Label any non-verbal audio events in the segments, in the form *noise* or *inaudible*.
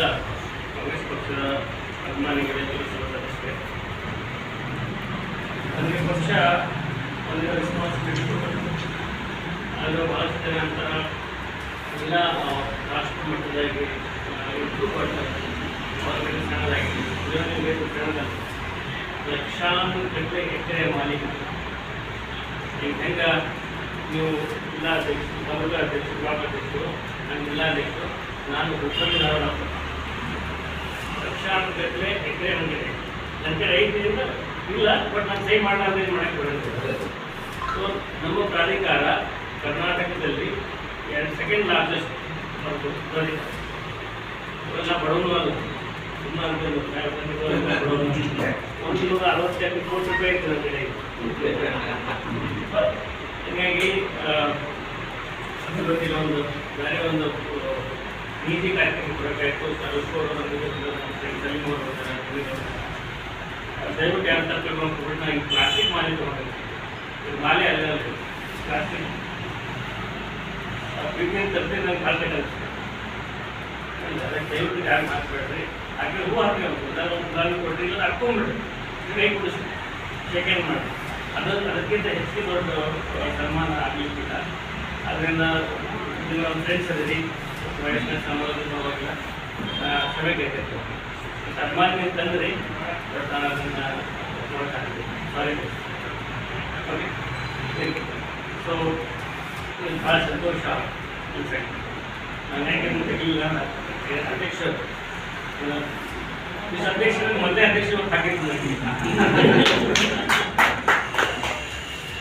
ಕಾಂಗ್ರೆಸ್ ಪಕ್ಷದ ಅಭಿಮಾನಿಗಳೇ ಸದಸ್ಯರೇ ನನಗೆ ಪಕ್ಷ ಒಂದಿನ ರೆಸ್ಪಾನ್ಸಿಬಿಲಿಟಿ ಆಗ ಭಾಳಷ್ಟು ಜನ ಅಂತಾರ ಎಲ್ಲ ರಾಷ್ಟ್ರ ಮಟ್ಟದಾಗಿ ಇಂಪ್ರೂವ್ ಮಾಡ್ತಾರೆ ಲಕ್ಷಾಂತರ ಗಂಟೆ ಎಕರೆ ಮಾಲೀಕ ಈಗ ಹೆಂಗ ನೀವು ಜಿಲ್ಲಾಧ್ಯಕ್ಷರು ತಾಲೂಕಾಧ್ಯಕ್ಷರು ವಿಭಾಗಾಧ್ಯಕ್ಷರು ನಾನು ಜಿಲ್ಲಾಧ್ಯಕ್ಷರು, ನಾನು ಹುಬ್ಬಳ್ಳಿ ಲಕ್ಷಾಂತರ ಗಟ್ಟಲೆ ಎಕರೆ ಹೊಂದಿದೆ. ಕಡೆ ಐದರಿಂದ ಇಲ್ಲ, ಬಟ್ ನಾನು ಸಹಿ ಮಾಡಲಾರ್ದೆ ಮಾಡಕ್ಕೆ ಬರೋದು ಸೊ ನಮ್ಮ ಪ್ರಾಧಿಕಾರ ಕರ್ನಾಟಕದಲ್ಲಿ ಎರಡು ಸೆಕೆಂಡ್ ಲಾರ್ಜೆಸ್ಟ್ ಒಂದು ಪ್ರಾಧಿಕಾರ. ಇವೆಲ್ಲ ಬಡವನು ಅಲ್ಲ ಬಡವನು ಒಂದು ನೂರ ಅರವತ್ತೆಂಟು ಕೋಟಿ ರೂಪಾಯಿ ಇತ್ತು ನನ್ನ ಕಡೆ ಹಾಗಾಗಿ ಒಂದು, ಬೇರೆ ಒಂದು ನೀತಿ ಕಾರ್ಯಕ್ರಮ ಕೊಡಬೇಕಾಯ್ತು ಸರ್ವಿಸ್ಕೋರು ದಯವಿಟ್ಟು ಯಾರು ತಪ್ಪು ಕೊಟ್ಬಿಟ್ಟು ನಾನು ಪ್ಲಾಸ್ಟಿಕ್ ಮಾಲೆ ತೊಗೊಂಡಿದ್ದೆ ಇದು ಮಾಲೆ ಅಲ್ಲ ಪ್ಲಾಸ್ಟಿಕ್ ಪ್ರೀಮಿಯಂ ತಪ್ಪಿ ನಂಗೆ ಹಾಕ್ಬೇಕಾಗುತ್ತೆ ಅದಕ್ಕೆ ದಯವಿಟ್ಟು ಯಾರು ಹಾಗೆ ಹೂ ಹಾಕಬೇಕು ನಾನು ಒಂದು ಗಾಳಿ ಕೊಟ್ಟರೆ ಇಲ್ಲ ಹಾಕ್ಕೊಂಡ್ಬಿಡ್ರಿ ಕೈ ಕೊಡಿಸಿ ಸೆಕೆಂಡ್ ಮಾಡಿ ಅದು ಅದಕ್ಕಿಂತ ಹೆಚ್ಚಿಗೆ ದೊಡ್ಡ ಸನ್ಮಾನ ಆಗಲಿಕ್ಕಿಲ್ಲ ಅದರಿಂದ ನಿಮ್ಮ ಫ್ರೆಂಡ್ಸ್ ಅದರಿ ವಯಸ್ಸಿನ ಸಮಾಜದಿಂದ ಹೋಗಿಲ್ಲ ಕ್ಷಮೆಗೆ ಆಯ್ತು ಸನ್ಮಾನ ತಂದ್ರಿ ಬಟ್ ನಾನು ಅದನ್ನು ನೋಡೋಕ್ಕಾಗಲಿ ಸಾರಿ ಓಕೆ ಸೊ ಭಾಳ ಸಂತೋಷ ನಾನು ಯಾಕೆ ತೆಗಿಲಿಲ್ಲ ಅಧ್ಯಕ್ಷರು ಈ ಅಧ್ಯಕ್ಷರು ಮೊದಲೇ ಅಧ್ಯಕ್ಷರು ಹಾಕಿದ್ದು *laughs*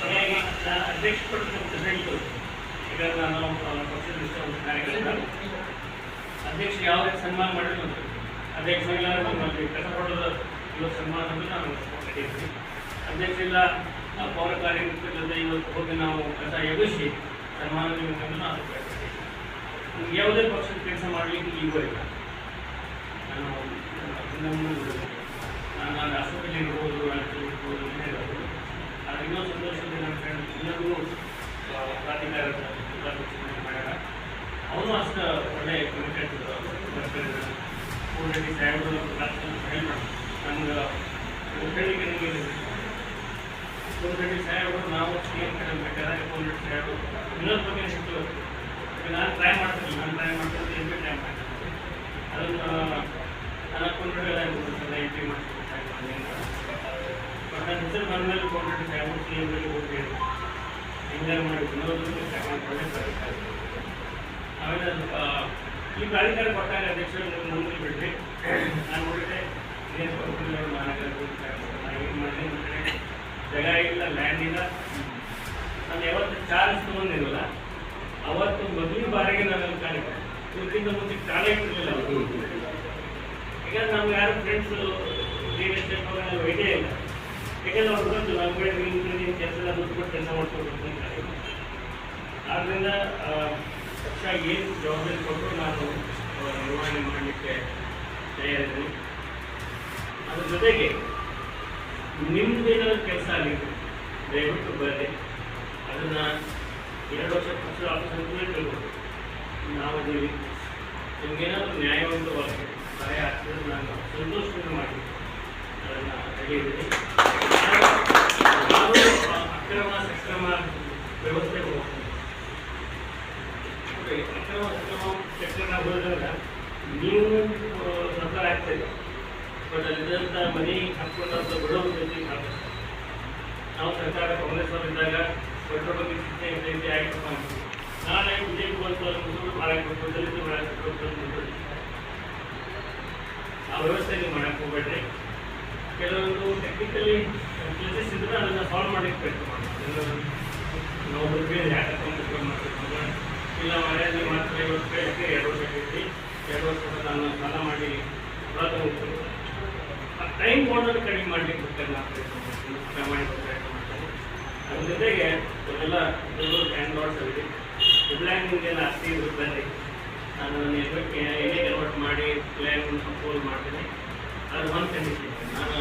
ಹಾಗಾಗಿ ನಾನು ಅಧ್ಯಕ್ಷ ಪಟ್ಟು ಪ್ರೆಸಿಡೆಂಟು ನಾವು ಪಕ್ಷದ ಕಾರ್ಯಕ್ರಮ ಅಧ್ಯಕ್ಷ ಯಾವ ರೀತಿ ಸನ್ಮಾನ ಮಾಡಿದ್ರು ಅಧ್ಯಕ್ಷ ಇಲ್ಲ ನಮ್ಮಲ್ಲಿ ಕಷ್ಟಪಡೋದ ಇವತ್ತು ಸನ್ಮಾನ ಅಂದ್ರೆ ನಾನು ಅಧ್ಯಕ್ಷ ಇಲ್ಲ ಪೌರ ಕಾರ್ಯಕರ್ತರ ಜೊತೆ ಇವತ್ತು ಹೋಗಿ ನಾವು ಕಸ ಎಬ್ಬಿಸಿ ಸನ್ಮಾನ ನೀಡಬೇಕಂದ್ರೆ ನಾನು ಯಾವುದೇ ಪಕ್ಷದ ಕೆಲಸ ಮಾಡಲಿಕ್ಕೆ ಈಗೋ ಇಲ್ಲ. ನಾನು ನಾನು ರಾಷ್ಟ್ರಪತಿ ಇರ್ಬೋದು, ರಾಜ್ಯದಲ್ಲಿ ಇರ್ಬೋದು, ಏನೇ ಇರ್ಬೋದು. ಆದರೆ ಇನ್ನೊಂದು ಸಂತೋಷದಿಂದ ನನ್ನ ಫ್ರೆಂಡ್ ಎಲ್ಲರಿಗೂ ಪ್ರಾಧಿಕಾರ ಅವನು ಅಷ್ಟು ಒಳ್ಳೆ ಕಮಿಟೆಡ್ ಕೂಡಲಿ ಸಾಹೇಬರು ನಮ್ಗೆ ಉತ್ತಳಿಗೆ ನನಗೆ ಕೂಡಲಿ ಸಾಹೇಬರು ನಾವು ಏನು ಕಡೆ ಬೇಕಾದ್ರೆ ಕೂಡಲಿ ಸಾಹೇಬರು ಇನ್ನೊಂದು ಬಗ್ಗೆ ಸಿಕ್ತು ನಾನು ಟ್ರೈ ಮಾಡ್ತೀನಿ ನಾನು ಟ್ರೈ ಮಾಡ್ತೀನಿ ಎಂಟು ಟ್ರೈ ಮಾಡ್ತೀನಿ ಅದನ್ನು ನಾಲ್ಕು ಕೊಂಡ್ರೆಲ್ಲ ಎಂಟ್ರಿ ಮಾಡ್ತೀನಿ ಬಟ್ ನನ್ನ ಹೆಸರು ಬಂದ ಮೇಲೆ ಕೊಂಡ್ರೆ ಸಾಹೇಬರು ಸಿ ಎಂ ಹೋಗಿ ಮಾಡಿ ಆಮೇಲೆ ಈ ಪ್ರಾಧಿಕಾರ ಕೊಟ್ಟಾಗ ಅಧ್ಯಕ್ಷರು ಮುಂದೆ ಬಿಟ್ಟರೆ ನಾನು ನೋಡಿದ್ರೆ ಏನು ಕೊಟ್ಟಿಲ್ಲ ನಾನು ಏನು ಜಾಗ ಇಲ್ಲ ಲ್ಯಾಂಡ್ ಇಲ್ಲ. ನಾನು ಯಾವತ್ತು ಚಾರ್ಜ್ ತೊಗೊಂಡಿರಲ್ಲ. ಅವತ್ತು ಮೊದಲ ಬಾರಿಗೆ ನಾನು ಕಾರ್ಯಕ್ರಮ ಇದಕ್ಕಿಂತ ಮುಂಚೆ ಖಾಲಿ ಇಟ್ಟಿರಲಿಲ್ಲ ಈಗ ನಮ್ಗೆ ಯಾರು ಫ್ರೆಂಡ್ಸು ರಿಯಲ್ ಎಸ್ಟೇಟ್ ಐಡಿಯಾ ಇಲ್ಲ. ಯಾಕಂದ್ರೆ ಅವ್ರು ನಮ್ಮ ಕಡೆ ನಿಮ್ಮ ಕೆಲಸ ಎಲ್ಲ ದುಡ್ಡು ಕೊಟ್ಟು ಕೆಲಸ ಮಾಡ್ಕೊಂಡು ಆದ್ದರಿಂದ ಪಕ್ಷ ಏನು ಜವಾಬ್ದಾರಿ ಕೊಟ್ಟರು ನಾನು ನಿರ್ವಹಣೆ ಮಾಡಲಿಕ್ಕೆ ತಯಾರಿದ್ದೀನಿ. ಅದ್ರ ಜೊತೆಗೆ ನಿಮ್ಮದೇನಾದ್ರು ಕೆಲಸ ಆಗಿತ್ತು ದಯವಿಟ್ಟು ಬರ್ರಿ ಅದನ್ನು ಎರಡು ವರ್ಷ ಪಕ್ಷ ಆಫೀಸ್ ಅಂತಲೇ ತಿಳ್ಕೊಂಡು ನಾವು ಇದ್ದೀವಿ ನಿಮಗೇನಾದರೂ ನ್ಯಾಯವಂತವಾಗಿ ಸಹಾಯ ಆಗ್ತದೆ ನಾನು ಸಂತೋಷದಿಂದ ಮಾಡಿ ಅದನ್ನು ತೆಗೆಯಿದ್ದೀನಿ ನಾನು ಆ, ಅಕ್ರಮ ಸಕ್ರಮ ವ್ಯವಸ್ಥೆಗೆ ಹೋಗ್ತೀನಿ ಓಕೆ, ಅಕ್ರಮ ಸಕ್ರಮ ಸಕ್ರಮ ಹೋದಾಗ ನೀವು ಆ, ಸರ್ಕಾರ ಆಗ್ತದೆ ಬಟ್ ಅಲ್ಲಿದ್ದಂಥ ಹಾಕ್ಕೊಂಡಂಥ ಬಡವರು ಜೊತೆ ಹಾಕ್ತಾರೆ ನಾವು ಸರ್ಕಾರ ಕಾಂಗ್ರೆಸ್ ಅವರಿದ್ದಾಗ ಪೆಟ್ರೋಲ್ ಬಗ್ಗೆ ಶಿಕ್ಷೆ ಇರ್ತೈತೆ ಆಯ್ತಪ್ಪ ಅಂತೀವಿ ನಾಳೆ ಬಿಜೆಪಿ ಬಂತು ಮುಸ್ಲಿಮ್ರು ಮಾಡಾಕ್ಬೇಕು ದಲಿತರು ಮಾಡಾಕ್ಬೇಕು ಆ ವ್ಯವಸ್ಥೆ ಮಾಡಕ್ಕೆ ಹೋಗ್ಬೇಡ್ರಿ. ಕೆಲವೊಂದು ಟೆಕ್ನಿಕಲಿ ಪ್ಲೇಸಸ್ ಇದ್ರೆ ಅದನ್ನು ಸಾಲ್ವ್ ಮಾಡಲಿಕ್ಕೆ ಪ್ರಯತ್ನ ನಾವು ಬಗ್ಗೆ ಯಾಕೆ ಮಾಡಬೇಕು ಇಲ್ಲ, ಮನೆಯಲ್ಲಿ ಮಾತ್ರ ಇವತ್ತು ಎರಡು ವರ್ಷ ಐತಿ ಎರಡು ವರ್ಷ ನಾನು ಸಾಲ ಮಾಡಿ ಆ ಟೈಮ್ ಮಾಡೋದು ಕಡಿಮೆ ಮಾಡಲಿಕ್ಕೆ ಪ್ರಯತ್ನ ಮಾಡ್ತೀನಿ ಅದ್ರ ಜೊತೆಗೆ ಎಲ್ಲರೂ ಹ್ಯಾಂಡ್ ವಾಡ್ಸ್ ಆಗಿದೆ ಎಲ್ಲ ಆಸ್ತಿ ಇರುತ್ತೆ ನಾನು ಎಫೆಕ್ಟ್ ಏನೇ ಕನ್ವರ್ಟ್ ಮಾಡಿ ಪ್ಲ್ಯಾನ್ ಸಪೋಸ್ ಮಾಡ್ತೀನಿ. ಅದು ಒಂದು ಕಂಡೀಷನ್ ನಾನು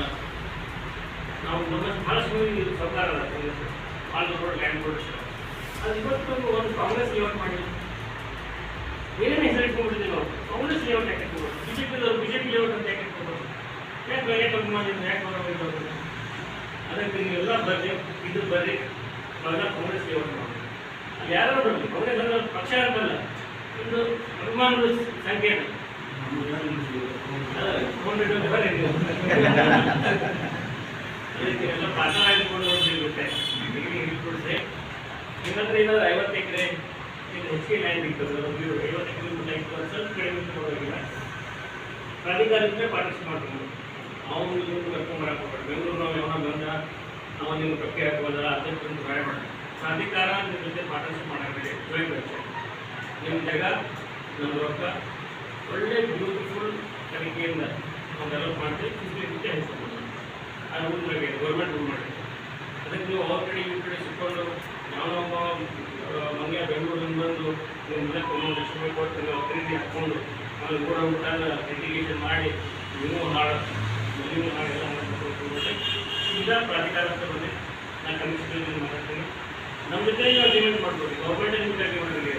ನಾವು ನಮ್ಮ ಇದು ಸರ್ಕಾರ ಅದ Congress. All road land board ಅದು ಇವತ್ತು ಒಂದು ಕಾಂಗ್ರೆಸ್ ಲೇಔಟ್ ಮಾಡಿ ಏನೇನು ಹೆಸರು ಇಟ್ಕೊಂಡ್ಬಿಟ್ಟಿದ್ದೀವಿ ನಾವು? ಕಾಂಗ್ರೆಸ್ ಲೇಔಟ್ ಯಾಕೆ ಬಿ ಜೆ ಪಿ ಲೇಔಟ್ ಅಂತ ಯಾಕೆ? ಯಾಕೆ ಯಾಕೆ ಮಾಡಿದ್ರು ಯಾಕೆ ಬರೋದು ಅದಕ್ಕೆ ನೀವೆಲ್ಲ ಬರ್ರಿ, ಇದು ಬರ್ರಿ ಕಾಂಗ್ರೆಸ್ ಮಾಡಿ. ಯಾರು ಕಾಂಗ್ರೆಸ್ ಅಂದ್ರೆ ಪಕ್ಷ ಅಂತಲ್ಲ ಇದು ಅಭಿಮಾನದ ನೀವು. ಅದಕ್ಕೆ ಎಲ್ಲ ಆಗಿಕೊಂಡು ಡಿಗ್ರಿ ಹಿಡ್ಕೊಡ್ರೆ ನಿಮ್ಮ ಹತ್ರ ಏನಾದ್ರು ಐವತ್ತು ಎಕರೆ ಹೆಚ್ಚಿಗೆ ಲ್ಯಾಂಡ್ ಇರ್ತದೆ ಐವತ್ತು ಎಕರೆ ಸ್ವಲ್ಪ ಕಡಿಮೆ ಪ್ರಾಧಿಕಾರಕ್ಕೆ ಪಾರ್ಟಿಸಿಪೇಟ್ ಮಾಡ್ಕೊಂಡು ಅವನು ಕರ್ಕೊಂಡು ಬರಕ್ಕೆ ಹೋಗ್ಬೇಡ. ಬೆಂಗಳೂರು ನಾವು ಯಾವಾಗ ಬಂದ ನಾವು ನಿಮ್ಮ ಕಪ್ಪೆ ಹಾಕೋದ ಅದಕ್ಕೆ ಸಹಾಯ ಮಾಡಿ ಸಾಧಿಕಾರ ನಿಮ್ಮ ಜೊತೆ ಪಾರ್ಟಿಸಿಪೇಟ್ ಮಾಡಬೇಡಿ ಜಾಯಿನ್ ಬರುತ್ತೆ ನಿಮ್ಮ ಜಾಗ ನಮ್ಮ ರೊಕ್ಕ, ಒಳ್ಳೆ ಬ್ಯೂಟಿಫುಲ್ ತನಿಖೆಯಿಂದ ನಾವು ಡೆವಲಪ್ ಮಾಡ್ತೀವಿ ಫಿಸಿಲಿಟಿ ಹೆಚ್ಚು ಅದು ರೂಲ್ ಗೌರ್ಮೆಂಟ್ ರೂಲ್ ಮಾಡಿ ಅದಕ್ಕೆ ನೀವು ಅವ್ರ ಕಡೆ ಇವ್ರ ಕಡೆ ಸಿಕ್ಕೊಂಡು ಯಾವನೊಬ್ಬ ಮಂಗ್ಯ ಬೆಂಗಳೂರಿಂದ ಬಂದು ನಿಮ್ಮ ಮನೆ ತೊಗೊಂಡು ಎಷ್ಟು ಬೇಕು ನೀವು ಖರೀದಿ ಹಾಕ್ಕೊಂಡು, ಅಲ್ಲಿ ಊರ ಲಿಟಿಗೇಷನ್ ಮಾಡಿ ನೀವು ಹಾಳು ನೀವು ನಾವು ಎಲ್ಲ ಮಾಡ್ಕೊಂಡು ಈಗ ಪ್ರಾಧಿಕಾರ ಅಂತ ನಾನು ಕಮಿಷನ್ ಮಾತಾಡ್ತೀನಿ ನಮ್ಮ ಜೊತೆ ನೀವು ಅಗ್ರಿಮೆಂಟ್ ಮಾಡ್ಬೋದು ಗೌರ್ಮೆಂಟ್ ನಿಮ್ಗೆ ಅಗ್ರಿಮೆಂಟ್ ಇದೆ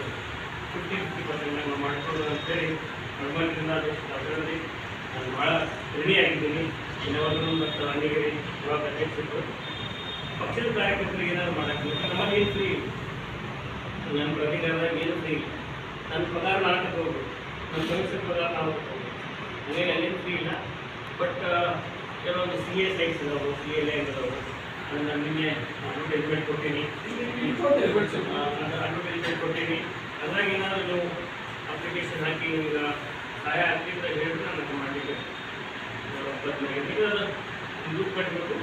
ಫಿಫ್ಟಿ ಫಿಫ್ಟಿ ಪರ್ಸೆಂಟ್ ನಾವು ಮಾಡ್ಕೊಡೋದು ಅಂತೇಳಿ ಗೌರ್ಮೆಂಟಿಂದ ದೇಶದ ಅದರಲ್ಲಿ ನಾನು ಭಾಳ ರೆಡಿ ಆಗಿದ್ದೀನಿ ಇನ್ನೊಂದು ಮತ್ತು ಅಣ್ಣಿಗೆ ಇವಾಗ ಅಧ್ಯಕ್ಷರು ಪಕ್ಷದ ಕಾರ್ಯಕರ್ತರಿಗೆ ಏನಾದ್ರು ಮಾಡಕ್ಕೆ ಏನು ಫ್ರೀ ನನ್ನ ಪ್ರತಿಕಾರದಾಗ ಏನು ಫ್ರೀ ನನ್ನ ಪಗಾರ ನಾನು ತಗೋಬೇಕು ನನ್ನ ಕಮಿಷನ್ ಪಗಾರ ನಾವು ತಗೋಬೇಕು ನನಗೆ ಫ್ರೀ ಇಲ್ಲ ಬಟ್ ಕೆಲವೊಂದು ಸಿ ಎ ಸೈಟ್ಸ್ ಇದಾವೆ ಸಿ ಎಲ್ ಇದಾವೆ. ಅದನ್ನು ನಿನ್ನೆ ಅಡ್ವರ್ಟೈಸ್ಮೆಂಟ್ ಕೊಟ್ಟೀನಿ. ಅಡ್ವರ್ಟೈಸ್ಮೆಂಟ್ ಕೊಟ್ಟೀನಿ. ಅದ್ರಾಗ ಏನಾದರೂ ನೀವು ಅಪ್ಲಿಕೇಶನ್ ಹಾಕಿ ಈಗ ಸಹಾಯ ಆಗ್ತಿದ್ರೆ ಹೇಳಿದ್ರೆ ನನಗೆ ಮಾಡಲಿಕ್ಕೆ ದುಡ್ಡು ಕಟ್ಟಬೇಕು